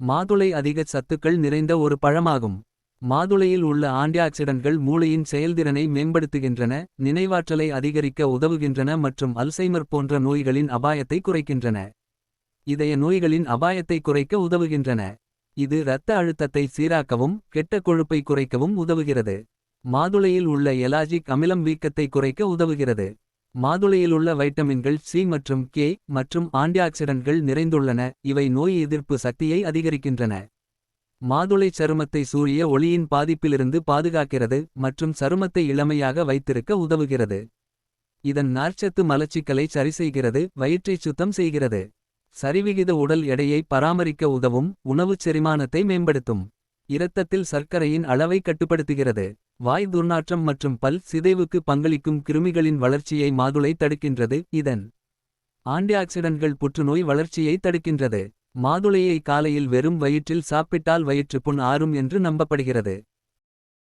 மாதுளை அதிக சத்துக்கள் நிறைந்த ஒரு பழமாகும். மாதுளையில் உள்ள ஆன்டிஆக்சிடன்ட்கள் மூளையின் செயல்திறனை மேம்படுத்துகின்றன. நினைவாற்றலை அதிகரிக்க உதவுகின்றன மற்றும் அல்சைமர் போன்ற நோய்களின் அபாயத்தை குறைக்கின்றன. இதய நோய்களின் அபாயத்தை குறைக்க உதவுகின்றன. இது இரத்த அழுத்தத்தை சீராக்கவும் கெட்ட கொழுப்பை குறைக்கவும் உதவுகிறது. மாதுளையில் உள்ள எலாஜிக் அமிலம் வீக்கத்தை குறைக்க உதவுகிறது. மாதுளையிலுள்ள வைட்டமின்கள் சி மற்றும் கே மற்றும் ஆன்டிஆக்சிடன்ட்கள் நிறைந்துள்ளன. இவை நோய் எதிர்ப்பு சக்தியை அதிகரிக்கின்றன. மாதுளை சருமத்தை சூரிய ஒளியின் பாதிப்பிலிருந்து பாதுகாக்கிறது. மற்றும் சருமத்தை இளமையாக வைத்திருக்க உதவுகிறது. இதன் நார்ச்சத்து மலச்சிக்கலை சரிசெய்கிறது வயிற்றைச் சுத்தம் செய்கிறது. சரிவிகித உடல் எடையை பராமரிக்க உதவும் உணவுச் செரிமானத்தை மேம்படுத்தும். இரத்தத்தில் சர்க்கரையின் அளவை கட்டுப்படுத்துகிறது. வாய் துர்நாற்றம் மற்றும் பல் சிதைவுக்கு பங்களிக்கும் கிருமிகளின் வளர்ச்சியை மாதுளை தடுக்கின்றது இதன். ஆன்டிஆக்சிடன்ட்கள் புற்றுநோய் வளர்ச்சியை தடுக்கின்றது. மாதுளையை காலையில் வெறும் வயிற்றில் சாப்பிட்டால் வயிற்றுப்புண் ஆறும் என்று நம்பப்படுகிறது.